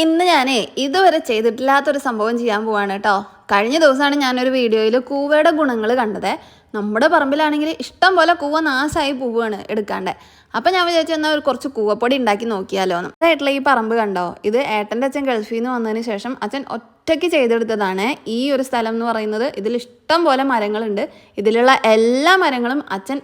ഇന്ന് ഞാൻ ഇതുവരെ ചെയ്തിട്ടില്ലാത്തൊരു സംഭവം ചെയ്യാൻ പോവാണ് കേട്ടോ കഴിഞ്ഞ ദിവസമാണ് ഞാനൊരു വീഡിയോയിൽ കൂവയുടെ ഗുണങ്ങൾ കണ്ടത്. നമ്മുടെ പറമ്പിലാണെങ്കിൽ ഇഷ്ടം പോലെ കൂവ നാശമായി പോവുകയാണ് എടുക്കാണ്ട്. അപ്പം ഞാൻ വിചാരിച്ചു എന്നാൽ ഒരു കുറച്ച് കൂവപ്പൊടി ഉണ്ടാക്കി നോക്കിയാലോ എന്ന് ഈ പറമ്പ് കണ്ടോ? ഇത് ഏട്ടന്റെ അച്ഛൻ ഗൾഫിൽ നിന്ന് വന്നതിന് ശേഷം അച്ഛൻ ഒറ്റയ്ക്ക് ചെയ്തെടുത്തതാണ്. ഈ ഒരു സ്ഥലം എന്ന് പറയുന്നത് ഇതിൽ ഇഷ്ടം പോലെ മരങ്ങളുണ്ട്. ഇതിലുള്ള എല്ലാ മരങ്ങളും അച്ഛൻ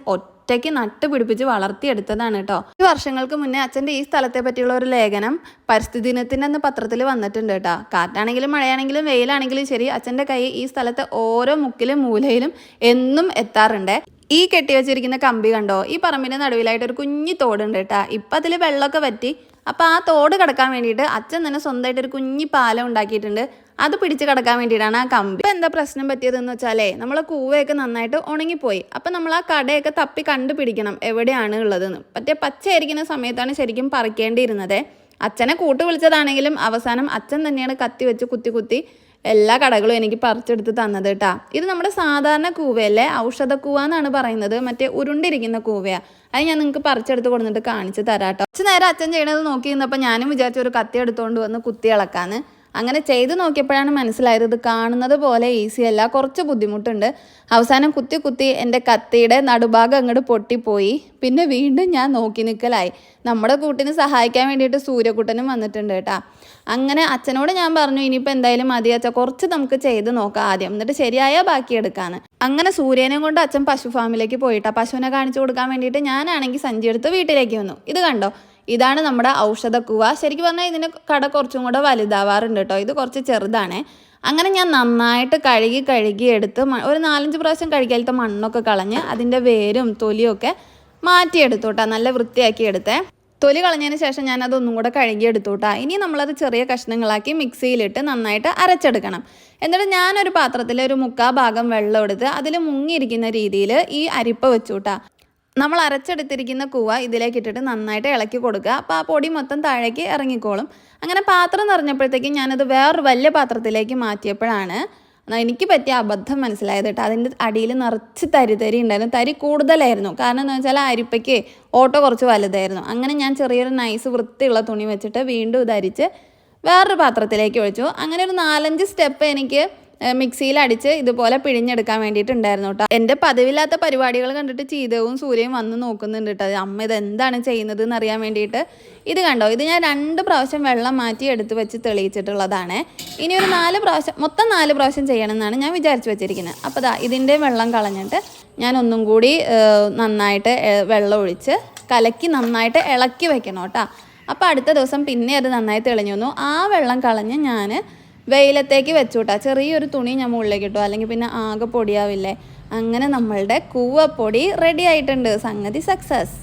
ഒറ്റയ്ക്ക് നട്ടുപിടിപ്പിച്ച് വളർത്തിയെടുത്തതാണ് കേട്ടോ. ഈ വർഷങ്ങൾക്ക് മുന്നേ അച്ഛന്റെ ഈ സ്ഥലത്തെ പറ്റിയുള്ള ഒരു ലേഖനം പരിസ്ഥിതി ദിനത്തിന്റെ പത്രത്തിൽ വന്നിട്ടുണ്ട് കേട്ടോ. കാറ്റാണെങ്കിലും മഴയാണെങ്കിലും വെയിലാണെങ്കിലും ശരി അച്ഛന്റെ കൈ ഈ സ്ഥലത്തെ ഓരോ മുക്കിലും മൂലയിലും എന്നും എത്താറുണ്ട്. ഈ കെട്ടി വെച്ചിരിക്കുന്ന കമ്പി കണ്ടോ? ഈ പറമ്പിന്റെ നടുവിലായിട്ട് ഒരു കുഞ്ഞി തോടുണ്ട് കേട്ടോ. ഇപ്പം അതിൽ വെള്ളമൊക്കെ പറ്റി അപ്പോൾ ആ തോട് കിടക്കാൻ വേണ്ടിയിട്ട് അച്ഛൻ തന്നെ സ്വന്തമായിട്ട് ഒരു കുഞ്ഞി പാലം ഉണ്ടാക്കിയിട്ടുണ്ട്. അത് പിടിച്ച് കിടക്കാൻ വേണ്ടിയിട്ടാണ് ആ കമ്പി. ഇപ്പം എന്താ പ്രശ്നം പറ്റിയതെന്ന് വെച്ചാലേ നമ്മളെ കൂവയൊക്കെ നന്നായിട്ട് ഉണങ്ങിപ്പോയി. അപ്പം നമ്മൾ ആ കടയൊക്കെ തപ്പി കണ്ടുപിടിക്കണം എവിടെയാണ് ഉള്ളതെന്ന്. മറ്റേ പച്ചയായിരിക്കുന്ന സമയത്താണ് ശരിക്കും പറിക്കേണ്ടിയിരുന്നത്. അച്ഛനെ കൂട്ട് വിളിച്ചതാണെങ്കിലും അവസാനം അച്ഛൻ തന്നെയാണ് കത്തി വെച്ച് കുത്തി കുത്തി എല്ലാ കടകളും എനിക്ക് പറിച്ചെടുത്ത് തന്നത് കേട്ടാ. ഇത് നമ്മുടെ സാധാരണ കൂവയല്ലേ? ഔഷധ കൂവ എന്നാണ് പറയുന്നത്. മറ്റേ ഉരുണ്ടിരിക്കുന്ന കൂവയാ. അത് ഞാൻ നിങ്ങൾക്ക് പറിച്ചെടുത്ത് കൊടുത്തിട്ട് കാണിച്ച് തരാം കേട്ടോ കുറച്ച് നേരം അച്ഛൻ ചെയ്യണത് നോക്കി നിന്നപ്പോൾ ഞാനും വിചാരിച്ചു ഒരു കത്തി എടുത്തുകൊണ്ട് വന്ന് കുത്തി ഇളക്കാന്ന്. അങ്ങനെ ചെയ്ത് നോക്കിയപ്പോഴാണ് മനസ്സിലായത് ഇത് കാണുന്നത് പോലെ ഈസി അല്ല. കുറച്ച് ബുദ്ധിമുട്ടുണ്ട്. അവസാനം കുത്തി കുത്തി എന്റെ കത്തിയുടെ നടുഭാഗം അങ്ങോട്ട് പൊട്ടിപ്പോയി. പിന്നെ വീണ്ടും ഞാൻ നോക്കി നിൽക്കലായി നമ്മുടെ കൂട്ടിന് സഹായിക്കാൻ വേണ്ടിയിട്ട് സൂര്യകുട്ടനും വന്നിട്ടുണ്ട് കേട്ടാ. അങ്ങനെ അച്ഛനോട് ഞാൻ പറഞ്ഞു ഇനിയിപ്പോൾ എന്തായാലും മതി അച്ഛ. കുറച്ച് നമുക്ക് ചെയ്ത് നോക്കാം ആദ്യം. എന്നിട്ട് ശരിയായാൽ ബാക്കി എടുക്കാന്ന്. അങ്ങനെ സൂര്യനെ കൊണ്ട് അച്ഛൻ പശു ഫാമിലേക്ക് പോയിട്ടാ. പശുവിനെ കാണിച്ചു കൊടുക്കാൻ വേണ്ടിയിട്ട് ഞാനാണെങ്കിൽ സഞ്ചി എടുത്ത് വീട്ടിലേക്ക് വന്നു. ഇത് കണ്ടോ? ഇതാണ് നമ്മുടെ ഔഷധ ഔഷധക്കുവ ശരിക്കും പറഞ്ഞാൽ ഇതിന് കട കുറച്ചും കൂടെ വലുതാവാറുണ്ട് കേട്ടോ ഇത് കുറച്ച് ചെറുതാണ്. അങ്ങനെ ഞാൻ നന്നായിട്ട് കഴുകി കഴുകി എടുത്ത് ഒരു നാലഞ്ച് പ്രാവശ്യം കഴുകിയാലത്തെ മണ്ണൊക്കെ കളഞ്ഞ് അതിന്റെ വേരും തൊലിയും ഒക്കെ മാറ്റിയെടുത്തു കേട്ടോ നല്ല വൃത്തിയാക്കി എടുത്തേ. തൊലി കളഞ്ഞതിന് ശേഷം ഞാൻ അതൊന്നും കൂടെ കഴുകി എടുത്തു കേട്ടോ ഇനി നമ്മളത് ചെറിയ കഷ്ണങ്ങളാക്കി മിക്സിയിലിട്ട് നന്നായിട്ട് അരച്ചെടുക്കണം. എന്നിട്ട് ഞാനൊരു പാത്രത്തിൽ ഒരു മുക്കാ ഭാഗം വെള്ളം എടുത്ത് അതിൽ മുങ്ങിയിരിക്കുന്ന രീതിയിൽ ഈ അരിപ്പ കേട്ടോ നമ്മൾ അരച്ചെടുത്തിരിക്കുന്ന കൂവ ഇതിലേക്ക് ഇട്ടിട്ട് നന്നായിട്ട് ഇളക്കി കൊടുക്കുക. അപ്പോൾ ആ പൊടി മൊത്തം താഴേക്ക് ഇറങ്ങിക്കോളും. അങ്ങനെ പാത്രം നിറഞ്ഞപ്പോഴത്തേക്കും ഞാനത് വേറൊരു വലിയ പാത്രത്തിലേക്ക് മാറ്റിയപ്പോഴാണ് എനിക്ക് പറ്റിയ അബദ്ധം മനസ്സിലായത് കേട്ടോ. അതിന്റെ അടിയിൽ നിറച്ച് തരി തരി ഉണ്ടായിരുന്നു. തരി കൂടുതലായിരുന്നു. കാരണം എന്ന് വെച്ചാൽ അരിപ്പയ്ക്ക് ഓട്ടോ കുറച്ച് വലുതായിരുന്നു. അങ്ങനെ ഞാൻ ചെറിയൊരു നൈസ് വൃത്തിയുള്ള തുണി വെച്ചിട്ട് വീണ്ടും ഇത് വേറൊരു പാത്രത്തിലേക്ക് ഒഴിച്ചു. അങ്ങനെ ഒരു നാലഞ്ച് സ്റ്റെപ്പ് എനിക്ക് മിക്സിയിൽ അടിച്ച് ഇതുപോലെ പിഴിഞ്ഞെടുക്കാൻ വേണ്ടിയിട്ടുണ്ടായിരുന്നു കേട്ടോ എന്റെ പതിവില്ലാത്ത പരിപാടികൾ കണ്ടിട്ട് ചീതവും സൂര്യയും വന്ന് നോക്കുന്നുണ്ട് കേട്ടോ അമ്മ ഇത് എന്താണ് ചെയ്യുന്നത് എന്ന് അറിയാൻ വേണ്ടിയിട്ട് ഇത് കണ്ടോ? ഇത് ഞാൻ രണ്ട് പ്രാവശ്യം വെള്ളം മാറ്റി എടുത്ത് വെച്ച് തെളിയിച്ചിട്ടുള്ളതാണ്. ഇനി ഒരു നാല് പ്രാവശ്യം മൊത്തം നാല് പ്രാവശ്യം ചെയ്യണം എന്നാണ് ഞാൻ വിചാരിച്ചു വെച്ചിരിക്കുന്നത്. അപ്പോൾ ദാ ഇതിന്റെ വെള്ളം കളഞ്ഞിട്ട് ഞാൻ ഒന്നും കൂടി നന്നായിട്ട് വെള്ളം ഒഴിച്ച് കലക്കി നന്നായിട്ട് ഇളക്കി വെക്കണം കേട്ടോ അപ്പോൾ അടുത്ത ദിവസം പിന്നെ അത് നന്നായി തെളിഞ്ഞു വന്നു. ആ വെള്ളം കളഞ്ഞ് ഞാൻ വെയിലത്തേക്ക് വെച്ചു കൂട്ടാ ചെറിയൊരു തുണി ഞാൻ മുകളിലേക്ക് ഇട്ടു അല്ലെങ്കിൽ പിന്നെ ആകെ പൊടിയാവില്ലേ. അങ്ങനെ നമ്മളുടെ കൂവപ്പൊടി റെഡി ആയിട്ടുണ്ട്. സംഗതി സക്സസ്